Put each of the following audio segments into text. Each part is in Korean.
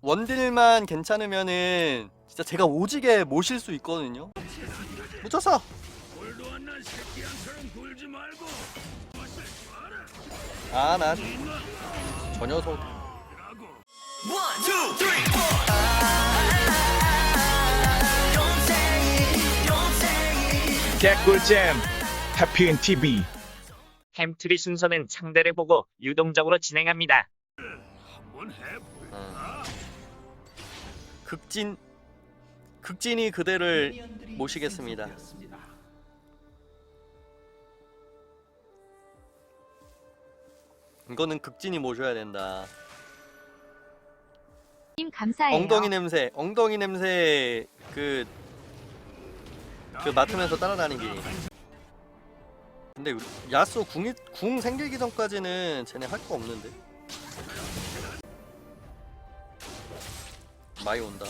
원딜만 괜찮으면은 진짜 제가 오지게 모실 수 있거든요. 묻혔어. 아, 나저 녀석 라고. 개꿀잼 해피엔 TV 햄트리 순서는 상대를 보고 유동적으로 진행합니다. 한번 해볼까? 어. 극진 극진이 그대를 모시겠습니다. 이거는 극진이 모셔야 된다. 님 감사해요. 엉덩이 냄새, 엉덩이 냄새 그, 그 맡으면서 따라다니기. 근데 야수 궁이 궁 생기기 전까지는 쟤네 할 거 없는데. 많이 온다.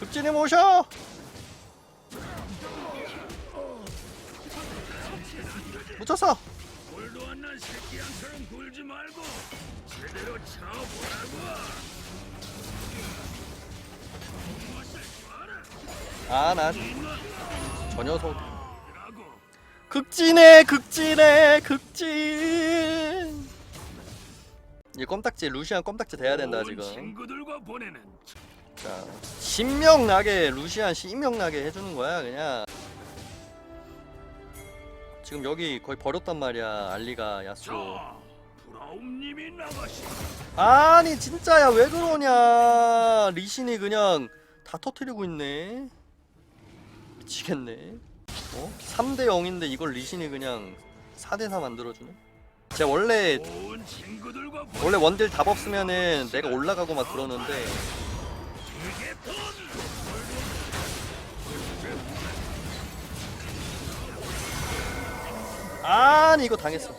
극진이 모셔! 묻혔어! 안난 새끼한처럼 굴지 말고 제대로 쳐보라고. 아, 난 저 녀석. 극진해, 극진해, 극진! 이 껌딱지, 루시안 껌딱지 돼야 된다, 온 지금. 친구들과 보내는 자, 신명나게, 루시안 신명나게 해주는 거야, 그냥. 지금 여기 거의 버렸단 말이야, 알리가, 야수. 자, 브라움님이 나가시. 아니 진짜야 왜 그러냐 리신이 그냥 다 터트리고 있네 미치겠네 어? 3대 0인데 이걸 리신이 그냥 4대 4 만들어주네 제가 원래 온 친구들과 보내. 원래 원딜 답 없으면은 내가 올라가고 막 그러는데 이게. 아니 이거 당했어.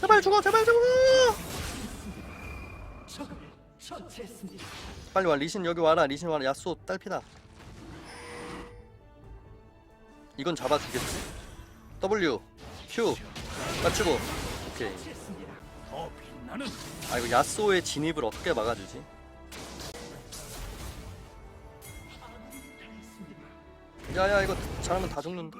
제발 죽어 제발 죽어! 빨리 와 리신 여기 와라 리신 와라. 야쏘 딸피다. 이건 잡아주겠지? W Q 맞추고. 오케이. 아 이거 야쏘의 진입을 어떻게 막아주지 야야 이거 잘하면 다 죽는다.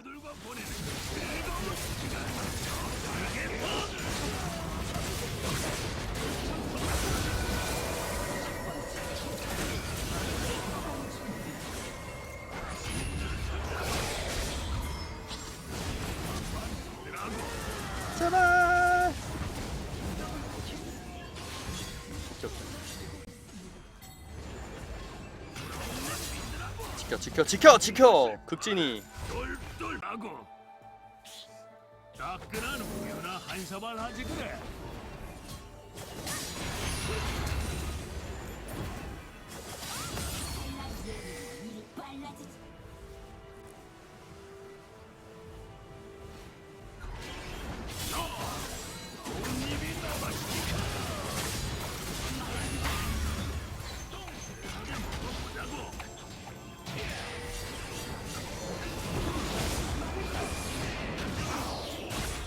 제발 지켜 지켜 지켜 지켜. 극진이. 똘똘하고. 따끈한 우유나 한 사발 하지 그래.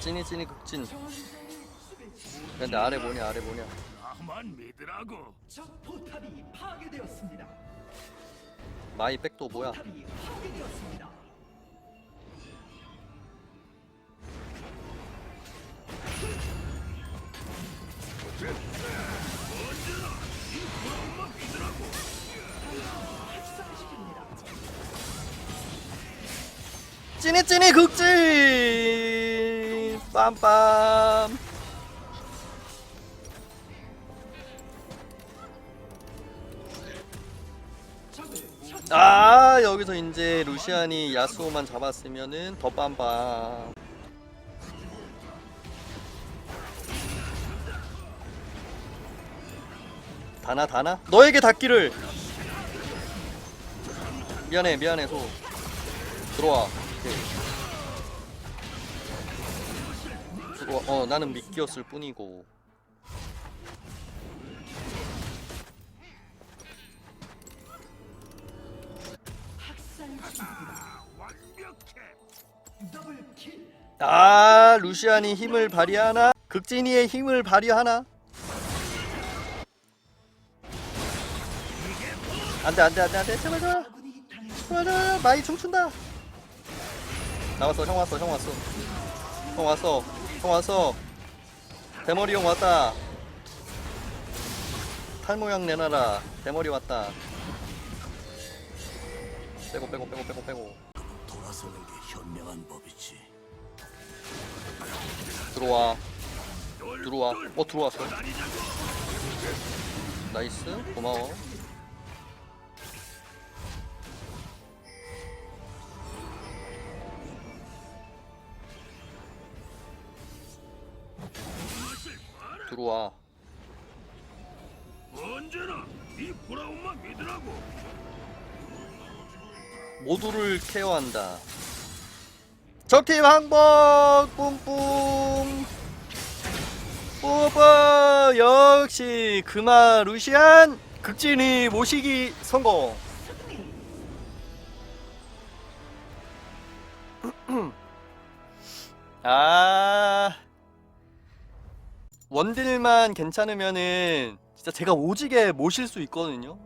찐이 찐이 극진 근데 아래 뭐냐 아래 뭐냐 나만 믿으라고. 적 포탑이 파괴되었습니다. 마이 백도 뭐야 포탑이 파괴되었습니다. 찐이 찐이 극진 빰빰. 아 여기서 이제 루시안이 야스오만 잡았으면은 더 빰빰. 다나 다나? 너에게 닿기를. 미안해 미안해 소. 들어와. 오케이. 어와. 어 나는 미끼였을 뿐이고. 아 루시안이 힘을 발휘하나? 극진이의 힘을 발휘하나? 안돼 안돼 안돼 안돼 제발. 제발 제발 마이 춤춘다 나왔어 형 왔어 형 왔어 형 왔어. 형 왔어. 대머리 형 왔다. 탈모양 내놔라. 대머리 왔다. 빼고 빼고 빼고 빼고 빼고. 돌아서는 게 현명한 법이지. 들어와. 들어와. 어 들어왔어. 나이스. 고마워 들어와. 언제나 이 브라운만 믿으라고. 모두를 케어한다. 적팀 항복! 뿡뿡! 뽀뽀! 역시 그마 루시안 극진이 모시기 성공. 아 원딜만 괜찮으면은 진짜 제가 오지게 모실 수 있거든요.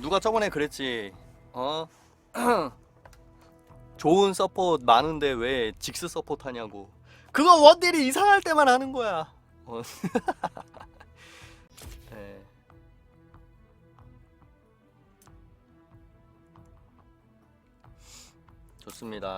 누가 저번에 그랬지? 어? 좋은 서포트 많은데 왜 직스 서포트 하냐고. 그거 원딜이 이상할 때만 하는 거야. 어. 네. 좋습니다